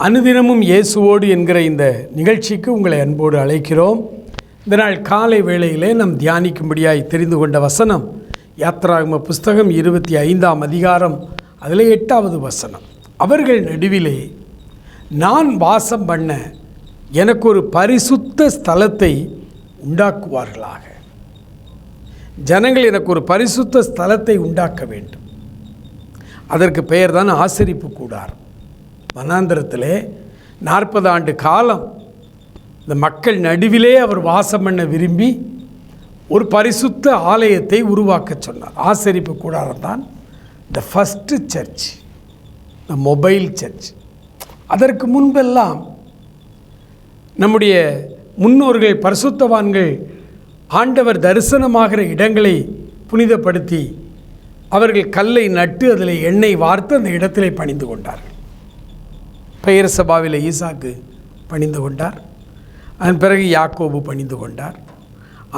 அனுதினமும் இயேசுவோடு என்கிற இந்த நிகழ்ச்சிக்கு உங்களை அன்போடு அழைக்கிறோம். இந்த நாள் காலை வேளையிலே நாம் தியானிக்கும்படியாய் தெரிந்து கொண்ட வசனம் யாத்ராகம புஸ்தகம் இருபத்தி ஐந்தாம் அதிகாரம் அதில் எட்டாவது வசனம். அவர்கள் நடுவிலே நான் வாசம் பண்ண எனக்கு ஒரு பரிசுத்த ஸ்தலத்தை உண்டாக்குவார்களாக. ஜனங்கள் எனக்கு ஒரு பரிசுத்த ஸ்தலத்தை உண்டாக்க வேண்டும். அதற்கு பெயர் தான் ஆசரிப்பு கூடாரம். வனாந்திரத்திலே நாற்பது ஆண்டு காலம் இந்த மக்கள் நடுவிலே அவர் வாசம் பண்ண விரும்பி ஒரு பரிசுத்த ஆலயத்தை உருவாக்க சொன்னார். ஆசரிப்பு கூடாரம் தான் the first church the mobile church அதற்கு முன்பெல்லாம் நம்முடைய முன்னோர்கள் பரிசுத்தவான்கள் ஆண்டவர் தரிசனமாகிற இடங்களை புனிதப்படுத்தி அவர்கள் கல்லை நட்டு அதில் எண்ணெய் வார்த்து அந்த இடத்திலே பணிந்து கொண்டார்கள். பெயர் சபாவில் ஈசாக்கு பணிந்து கொண்டார். அதன் பிறகு யாக்கோபு பணிந்து கொண்டார்.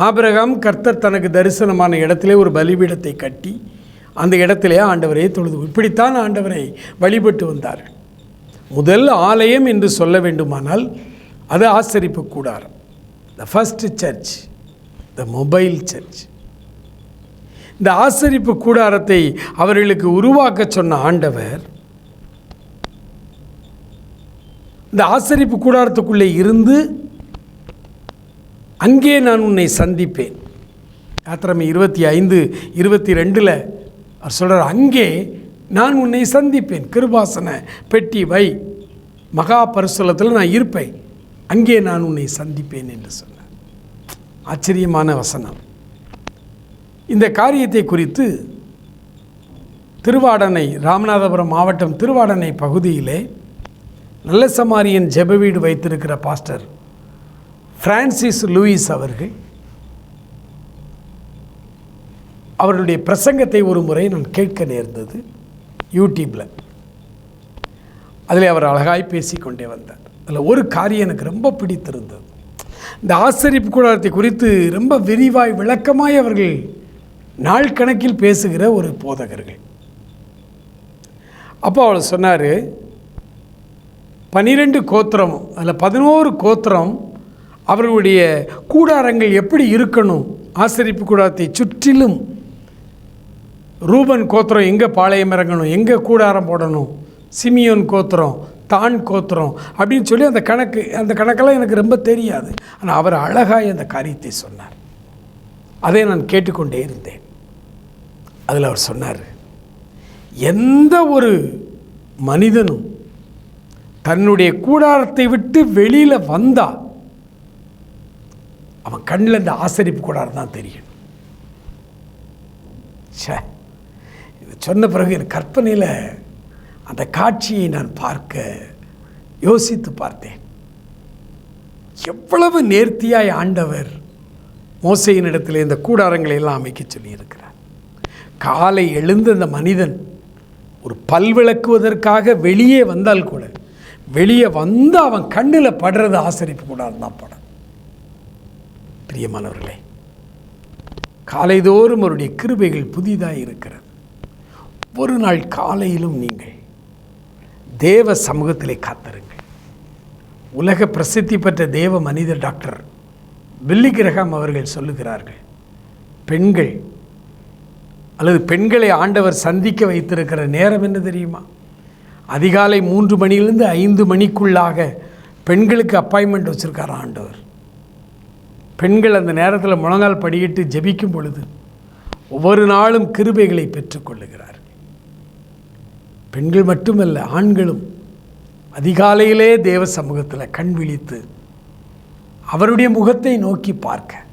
ஆபிரகாம் கர்த்தர் தனக்கு தரிசனமான இடத்திலே ஒரு பலிபீடத்தை கட்டி அந்த இடத்திலே ஆண்டவரையே தொழுது இப்படித்தான் ஆண்டவரை வழிபட்டு வந்தார். முதல் ஆலயம் என்று சொல்ல வேண்டுமானால் அது ஆசரிப்பு கூடாரம். The first church the mobile church இந்த ஆசரிப்பு கூடாரத்தை அவர்களுக்கு உருவாக்க சொன்ன ஆண்டவர் இந்த ஆசரிப்பு கூடாரத்துக்குள்ளே இருந்து அங்கே நான் உன்னை சந்திப்பேன். யாத்திரமை இருபத்தி ஐந்து இருபத்தி ரெண்டில் அவர் சொல்கிறார் அங்கே நான் உன்னை சந்திப்பேன். கிருபாசன பெட்டி வை. மகா பரிசுலத்தில் நான் இருப்பேன். அங்கே நான் உன்னை சந்திப்பேன் என்று சொன்னார். ஆச்சரியமான வசனம். இந்த காரியத்தை குறித்து திருவாடனை ராமநாதபுரம் மாவட்டம் திருவாடனை பகுதியிலே நல்ல சமாரியன் ஜெப வீடு வைத்திருக்கிற பாஸ்டர் ஃப்ரான்சிஸ் லூயிஸ் அவர்கள் அவருடைய பிரசங்கத்தை ஒரு முறை நான் கேட்க நேர்ந்தது யூடியூப்பில் அதில் அவர் அழகாய் பேசிக்கொண்டே வந்தார். அதில் ஒரு காரியம் எனக்கு ரொம்ப பிடித்திருந்தது. இந்த ஆசரிப்பு கூடாரத்தை குறித்து ரொம்ப விரிவாய் விளக்கமாய் அவர்கள் நாள் கணக்கில் பேசுகிற ஒரு போதகர்கள். அப்போ அவர் சொன்னார் பனிரெண்டு கோத்திரம் அதில் பதினோரு கோத்திரம் அவர்களுடைய கூடாரங்கள் எப்படி இருக்கணும்? ஆசரிப்பு கூடாரத்தை சுற்றிலும் ரூபன் கோத்திரம் எங்கே பாளையம் இறங்கணும்? எங்கே கூடாரம் போடணும்? சிமியோன் கோத்திரம் தான் கோத்திரம் அப்படின்னு சொல்லி அந்த கணக்கு அந்த கணக்கெல்லாம் எனக்கு ரொம்ப தெரியாது. ஆனால் அவர் அழகாய் அந்த காரியத்தை சொன்னார். அதை நான் கேட்டுக்கொண்டே இருந்தேன். அதில் அவர் சொன்னார் எந்த ஒரு மனிதனும் தன்னுடைய கூடாரத்தை விட்டு வெளியில் வந்தா அவன் கண்ணில் இந்த ஆசரிப்பு கூடாரம் தான் தெரியும். ச்சே இது சொன்ன பிறகு என் கற்பனையில் அந்த காட்சியை நான் பார்க்க யோசித்து பார்த்தேன். எவ்வளவு நேர்த்தியாய் ஆண்டவர் மோசையின் இடத்துல இந்த கூடாரங்களை எல்லாம் அமைக்க சொல்லியிருக்கிறார். காலை எழுந்த அந்த மனிதன் ஒரு பல் விளக்குவதற்காக வெளியே வந்தால் கூட வெளியே வந்து அவன் கண்ணில் படுறது ஆசரிப்பு கூடாது தான் படம். பிரியமானவர்களே காலைதோறும் அவருடைய கிருபைகள் புதிதாக இருக்கிறது. ஒரு நாள் காலையிலும் நீங்கள் தேவ சமூகத்திலே காத்திருங்கள். உலக பிரசித்தி பெற்ற தேவ மனித டாக்டர் வில்லி கிரகம் அவர்கள் சொல்லுகிறார்கள் பெண்கள் அல்லது பெண்களை ஆண்டவர் சந்திக்க வைத்திருக்கிற நேரம் என்ன தெரியுமா? அதிகாலை மூன்று மணியிலிருந்து ஐந்து மணிக்குள்ளாக பெண்களுக்கு அப்பாயின்மெண்ட் வச்சுருக்கார் ஆண்டவர். பெண்கள் அந்த நேரத்தில் முழங்கால் படியிட்டு ஜெபிக்கும் பொழுது ஒவ்வொரு நாளும் கிருபைகளை பெற்றுக்கொள்ளுகிறார்கள் பெண்கள் மட்டுமல்ல ஆண்களும் அதிகாலையிலே தேவ சமூகத்தில் கண் விழித்து அவருடைய முகத்தை நோக்கி பார்க்க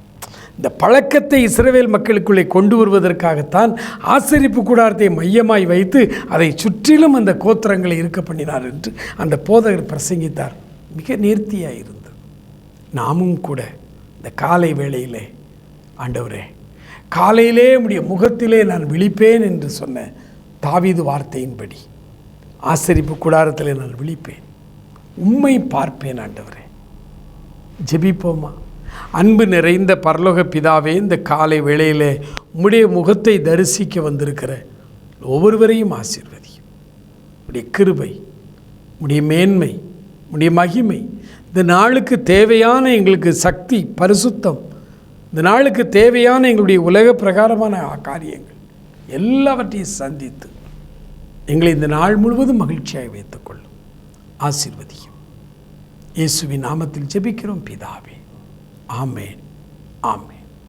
இந்த பழக்கத்தை இஸ்ரவேல் மக்களுக்குள்ளே கொண்டு வருவதற்காகத்தான் ஆசரிப்பு கூடாரத்தை மையமாய் வைத்து அதை சுற்றிலும் அந்த கோத்திரங்களை இருக்க பண்ணினார் என்று அந்த போதகர் பிரசங்கித்தார். மிக நேர்த்தியாக இருந்தது நாமும் கூட இந்த காலை வேளையிலே ஆண்டவரே காலையிலே உடைய முகத்திலே நான் விழிப்பேன் என்று சொன்ன தாவீது வார்த்தையின்படி ஆசரிப்பு கூடாரத்தில் நான் விழிப்பேன். உம்மை பார்ப்பேன் ஆண்டவரே. ஜெபிப்போமா? அன்பு நிறைந்த பரலோக பிதாவே இந்த காலை வேளையில் உம்முடைய முகத்தை தரிசிக்க வந்திருக்கிற ஒவ்வொருவரையும் ஆசீர்வதியும். உடைய கிருபை உடைய மேன்மை உடைய மகிமை இந்த நாளுக்கு தேவையான எங்களுக்கு சக்தி பரிசுத்தம் இந்த நாளுக்கு தேவையான எங்களுடைய உலக பிரகாரமான காரியங்கள் எல்லாவற்றையும் சந்தித்து எங்களை இந்த நாள் முழுவதும் மகிழ்ச்சியாக வைத்துக்கொள்ளும் ஆசீர்வதியும். இயேசுவின் நாமத்தில் ஜெபிக்கிறோம் பிதாவே. ஆமேன். ஆமேன்.